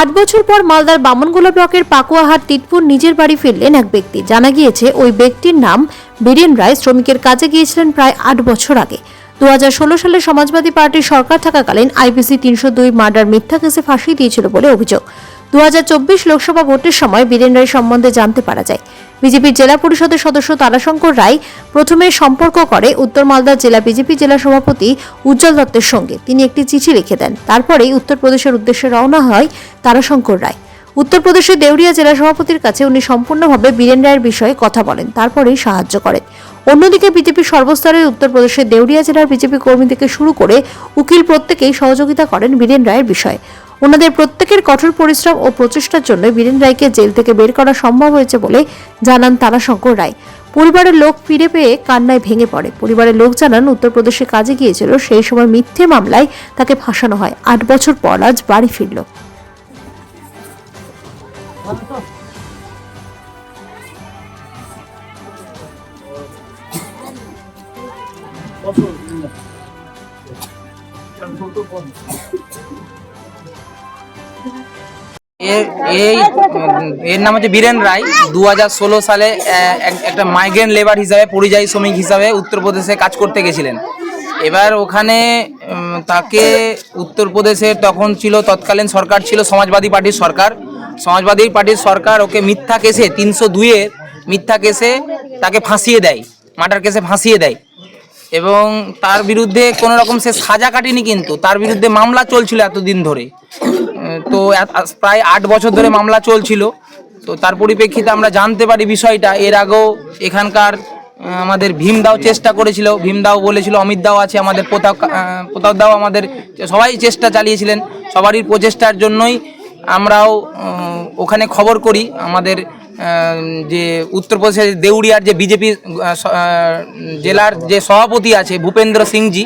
আট বছর পর মালদার বামনগোলা ব্লকের পাকুয়াহাট তিতপুর নিজের বাড়ি ফিরলেন এক ব্যক্তি। জানা গিয়েছে, ওই ব্যক্তির নাম বীরেন রায়। শ্রমিকের কাজে গিয়েছিলেন প্রায় আট বছর আগে। দু হাজার ষোলো সালে সমাজবাদী পার্টির সরকার থাকাকালীন আইপিসি তিনশো দুই মার্ডার মিথ্যা কেসে ফাঁসি দিয়েছিল বলে অভিযোগ। দু হাজার চব্বিশ লোকসভা ভোটের সময় বীরেন রায় সম্বন্ধে জানতে পারা যায়। বিজেপির জেলা পরিষদের সদস্য তারাশঙ্কর রায় প্রথমে সম্পর্ক করে উত্তর মালদা জেলা বিজেপি জেলা সভাপতি উজ্জ্বল দত্তের সঙ্গে। তিনি একটি চিঠি লিখে দেন। তারপরেই উত্তরপ্রদেশের উদ্দেশ্যে রওনা হয় তারাশঙ্কর রায়। উত্তরপ্রদেশের দেউরিয়া জেলা সভাপতির কাছে উনি সম্পূর্ণভাবে বীরেন রায়ের বিষয়ে কথা বলেন। তারপরেই সাহায্য করেন। অন্যদিকে বিজেপি সর্বস্তরের উত্তরপ্রদেশের দেউরিয়া জেলার বিজেপি কর্মী থেকে শুরু করে উকিল প্রত্যেকেই সহযোগিতা করেন বীরেন রায়ের বিষয়ে। ওনাদের প্রত্যেকের কঠোর পরিশ্রম ও প্রচেষ্টার জন্য বীরেন রায়কে জেল থেকে বের করা সম্ভব হয়েছে বলে জানান তারাশঙ্কর রায়। পরিবারের লোক ফিরে পেয়ে কান্নায় ভেঙে পড়ে। পরিবারের লোক জানান, উত্তরপ্রদেশে কাজে গিয়েছিল, সেই সময় মিথ্যে মামলায় তাকে ফাঁসানো হয়। আট বছর পর আজ বাড়ি ফিরল। এর এই, এর নাম হচ্ছে বীরেন রায়। দু হাজার ষোলো সালে এক- একটা মাইগ্রেন্ট লেবার হিসাবে, পরিযায়ী শ্রমিক হিসাবে উত্তরপ্রদেশে কাজ করতে গেছিলেন। এবার ওখানে তাকে উত্তরপ্রদেশে তখন ছিল, তৎকালীন সরকার ছিল সমাজবাদী পার্টির সরকার। সমাজবাদী পার্টির সরকার ওকে মিথ্যা কেসে, তিনশো দুইয়ের মিথ্যা কেসে তাকে ফাঁসিয়ে দেয়, মার্ডার কেসে ফাঁসিয়ে দেয়। এবং তার বিরুদ্ধে কোনো রকম সে সাজা কাটেনি কিন্তু, তার বিরুদ্ধে মামলা চলছিল এতদিন ধরে। তো প্রায় আট বছর ধরে মামলা চলছিল। তো তার পরিপ্রেক্ষিতে আমরা জানতে পারি বিষয়টা। এর আগেও এখানকার আমাদের ভীমদাও চেষ্টা করেছিল। ভীমদাও বলেছিল অমিত দাও আছে আমাদের প্রতাপ প্রতাপ দাও আমাদের সবাই চেষ্টা চালিয়েছিলেন। সবারই প্রচেষ্টার জন্যই আমরাও ওখানে খবর করি। আমাদের যে উত্তরপ্রদেশের দেউরিয়ার যে বিজেপি জেলার যে সভাপতি আছে ভূপেন্দ্র সিংজি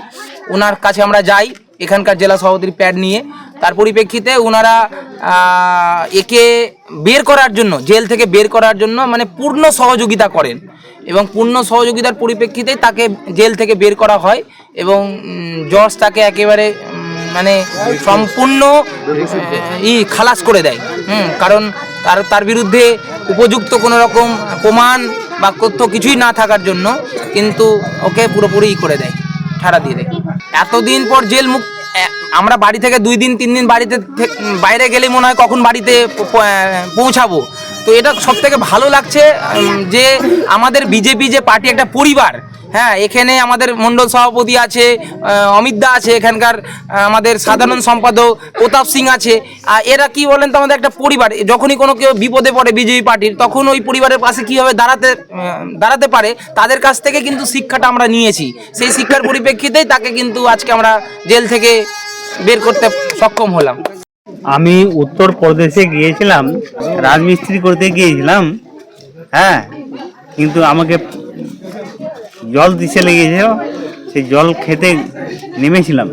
ওনার কাছে আমরা যাই। এখানকার জেলা সভাপতির প্যাড নিয়ে। তার পরিপ্রেক্ষিতে ওনারা একে বের করার জন্য, জেল থেকে বের করার জন্য মানে পূর্ণ সহযোগিতা করেন এবং পূর্ণ সহযোগিতার পরিপ্রেক্ষিতে তাকে জেল থেকে বের করা হয় এবং জজ তাকে একেবারে মানে সম্পূর্ণ, ই, খালাস করে দেয়। হুম, কারণ তার তার বিরুদ্ধে উপযুক্ত কোনো রকম প্রমাণ বা তথ্য কিছুই না থাকার জন্য কিন্তু ওকে পুরোপুরি ই করে দেয় ছাড়া দিয়ে দেয়। এতদিন পর জেল এ- আমরা বাড়ি থেকে দুই দিন, তিন দিন বাড়িতে বাইরে গেলে মনে হয় কখন বাড়িতে পৌঁছাবো। তো এটা সব থেকে ভালো লাগছে যে আমাদের বিজেপি যে পার্টি, একটা পরিবার হ্যাঁ এখানে আমাদের মন্ডল সভাপতি আছে অমিত দা আছে এখানকার আমাদের সাধারণ সম্পাদক প্রতাপ সিং আছে। আর এরা কি বলেন তো, আমাদের একটা পরিবার, যখনই কোনো কেউ বিপদে পড়ে বিজেপি পার্টির, তখন ওই পরিবারের পাশে কীভাবে দাঁড়াতে দাঁড়াতে পারে, তাদের কাছ থেকে কিন্তু শিক্ষাটা আমরা নিয়েছি। সেই শিক্ষার পরিপ্রেক্ষিতেই তাকে কিন্তু আজকে আমরা জেল থেকে বের করতে সক্ষম হলাম। আমি উত্তরপ্রদেশে গিয়েছিলাম, রাজমিস্ত্রি করতে গিয়েছিলাম হ্যাঁ কিন্তু আমাকে জল দিতে লেগেছিল, সেই জল খেতে নেমেছিলাম।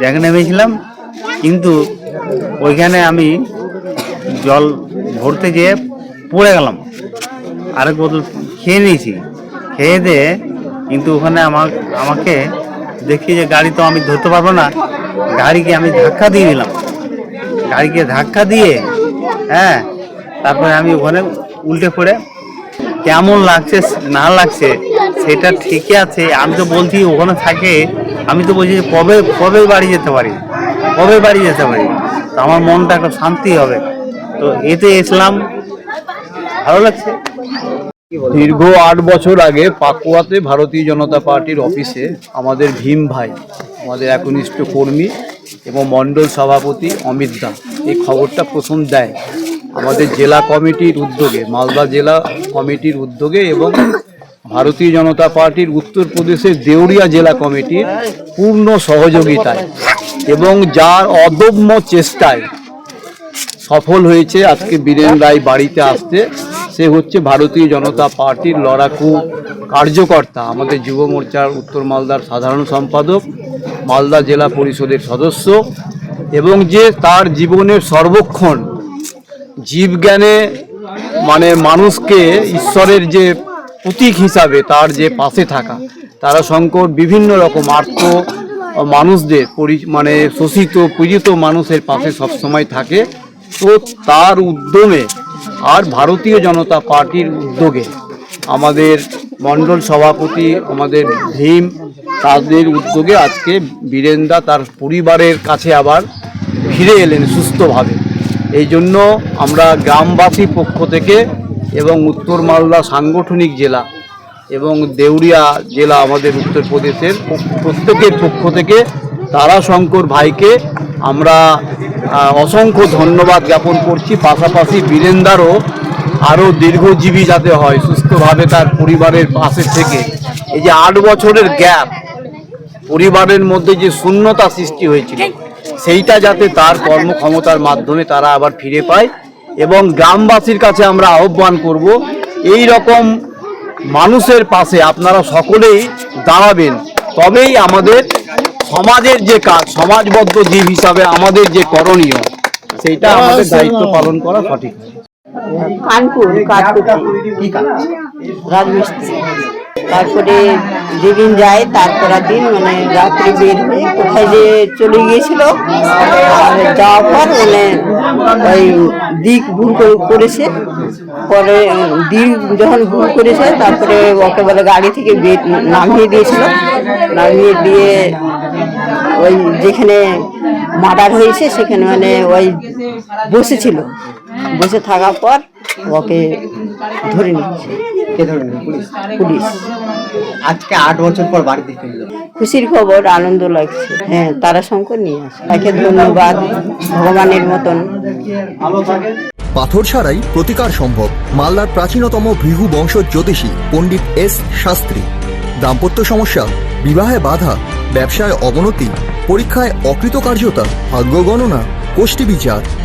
যেখানে নেমেছিলাম, কিন্তু ওইখানে আমি জল ভরতে যেয়ে পড়ে গেলাম। আরেক বোতল খেয়ে নিয়েছি। খেয়ে দিয়ে কিন্তু ওখানে আমার, আমাকে দেখি যে গাড়ি তো আমি ধরতে পারব না। গাড়িকে আমি ধাক্কা দিয়ে দিলাম। গাড়িকে ধাক্কা দিয়ে হ্যাঁ তারপরে আমি ওখানে উল্টে পড়ে কেমন লাগছে, না লাগছে, সেটা ঠিকই আছে। আমি তো বলছি, ওখানে থাকে, আমি তো বলছি কবে কবে বাড়ি যেতে পারি? কবে বাড়ি যেতে পারি? তো আমার মনটা একটা শান্তি হবে। তো এতে ইসলাম ভালো লাগছে। দীর্ঘ আট বছর আগে পাকুয়াতে ভারতীয় জনতা পার্টির অফিসে আমাদের ভীম ভাই, আমাদের একনিষ্ঠ কর্মী এবং মণ্ডল সভাপতি অমিত দা এই খবরটা প্রথম দেয়। আমাদের জেলা কমিটির উদ্যোগে, মালদা জেলা কমিটির উদ্যোগে এবং ভারতীয় জনতা পার্টির উত্তরপ্রদেশের দেউরিয়া জেলা কমিটির পূর্ণ সহযোগিতায় এবং যার অদম্য চেষ্টায় সফল হয়েছে আজকে বীরেন রায় বাড়িতে আসতে। সে হচ্ছে ভারতীয় জনতা পার্টির লড়াকু কার্যকর্তা, আমাদের যুব মোর্চার উত্তর মালদার সাধারণ সম্পাদক, মালদা জেলা পরিষদের সদস্য এবং যে তার জীবনের সর্বক্ষণ জীবজ্ঞানে মানে মানুষকে ঈশ্বরের যে প্রতীক হিসাবে তার যে পাশে থাকা তারা শঙ্কর বিভিন্ন রকম আর্থ মানুষদের পরি মানে শোষিত পীড়িত মানুষের পাশে সবসময় থাকে। তো তার উদ্যমে আর ভারতীয় জনতা পার্টির উদ্যোগে আমাদের মণ্ডল সভাপতি, আমাদের ভীম, তাদের উদ্যোগে আজকে বীরেন্দা তার পরিবারের কাছে আবার ফিরে এলেন সুস্থভাবে। এই জন্য আমরা গ্রামবাসী পক্ষ থেকে এবং উত্তর মালদা সাংগঠনিক জেলা এবং দেউরিয়া জেলা আমাদের উত্তরপ্রদেশের প্রত্যেকের পক্ষ থেকে তারাশঙ্কর ভাইকে আমরা অসংখ্য ধন্যবাদ জ্ঞাপন করছি। পাশাপাশি বীরেন্দারও আরও দীর্ঘজীবী যাতে হয়, সুস্থভাবে তার পরিবারের পাশে থেকে। এই যে আট বছরের গ্যাপ, পরিবারের মধ্যে যে শূন্যতা সৃষ্টি হয়েছিল সেইটা যাতে তার কর্মক্ষমতার মাধ্যমে তারা আবার ফিরে পায় এবং গ্রামবাসীর কাছে আমরা আহ্বান করব এই রকম মানুষের পাশে আপনারা সকলেই দাঁড়াবেন। তবেই আমাদের সমাজের যে কাজ সমাজবদ্ধ জীব হিসাবে আমাদের যে করণীয় সেইটা আমাদের দায়িত্ব পালন করা সঠিক। কানপুর কাজ? রাজমিস্ত্রি। তারপরে যেদিন যায় তারপর দিন মানে রাত্রে বের হয়ে কোথায় যে চলে গিয়েছিল আর যাওয়ার পর মানে ওই দিক ভুল করে- করেছে। পরে দিক যখন ভুল করেছে, তারপরে ওকে বলে গাড়ি থেকে নামিয়ে দিয়েছিল। নামিয়ে দিয়ে ওই যেখানে মার্ডার হয়েছে, সেখানে মানে ওই বসেছিল। বসে থাকার পর ওকে ধরে নিচ্ছে। কে ধরে নিল? পুলিশ? পুলিশ। আজকে আট বছর পর বাড়িতে ফিরল খুশির খবর আনন্দ লাগছে। হ্যাঁ তারা শঙ্কর নিয়ে আসে। তাকে ধন্যবাদ ভগবানের মতন। পাথর ছাড়াই প্রতিকার সম্ভব মালদার প্রাচীনতম ভৃগু বংশ জ্যোতিষী পণ্ডিত এস শাস্ত্রী। দাম্পত্য সমস্যা বিবাহে বাধা ব্যবসায় অবনতি পরীক্ষায় অকৃতকার্যতা ভাগ্য গণনা গোষ্ঠী বিচার